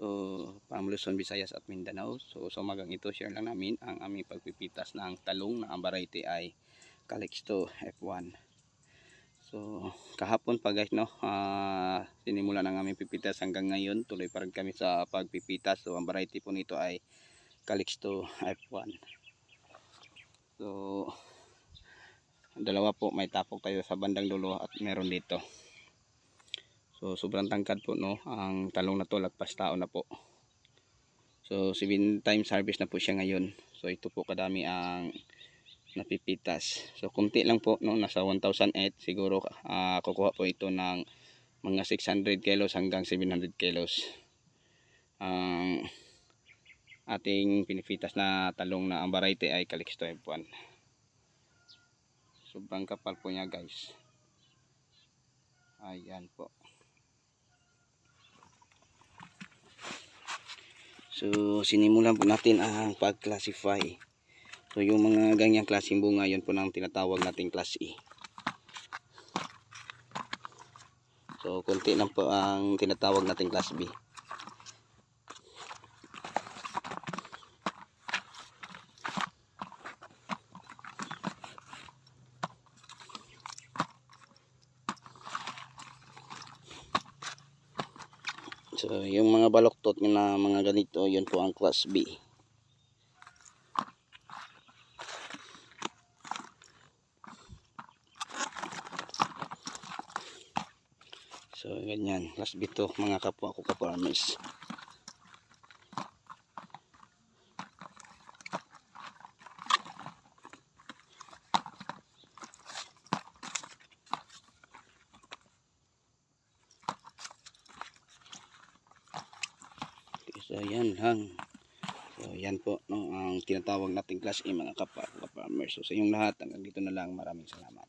So, from Luzon, Visayas at Mindanao. So, sa umagang ito, share lang namin ang aming pagpipitas ng talong na ang variety ay Calixto F1. So, kahapon pa guys, no, ah, sinimula ng aming pipitas hanggang ngayon. Tuloy pa rin kami sa pagpipitas. So, ang variety po nito ay Calixto F1. So, dalawa po may tapok tayo sa bandang dulo at meron dito. So sobrang tangkad po no, ang talong na to lagpas tao na po. So 7 times harvest na po siya ngayon. So ito po kadami ang napipitas. So kunti lang po no, nasa 1008 siguro ah, kukuha po ito ng mga 600 kilos hanggang 700 kilos. Ang ating pinipitas na talong na ang variety ay Calixto F1. Sobrang kapal po niya guys. Ayan po. So, sinimulan po natin ang pag-classify. So, yung mga ganyang klaseng bunga, yun po nang tinatawag nating class E. So, konti lang po ang tinatawag nating class B. So, yung mga baloktot na mga ganito, yun po ang class B. So, ganyan. Class B to, mga kapwa ko ka-farmers. So, yan hang. So, yan po no, ang tinatawag nating class A mga kapwa ko ka-farmers. So, sa inyong lahat, hanggang dito na lang. Maraming salamat.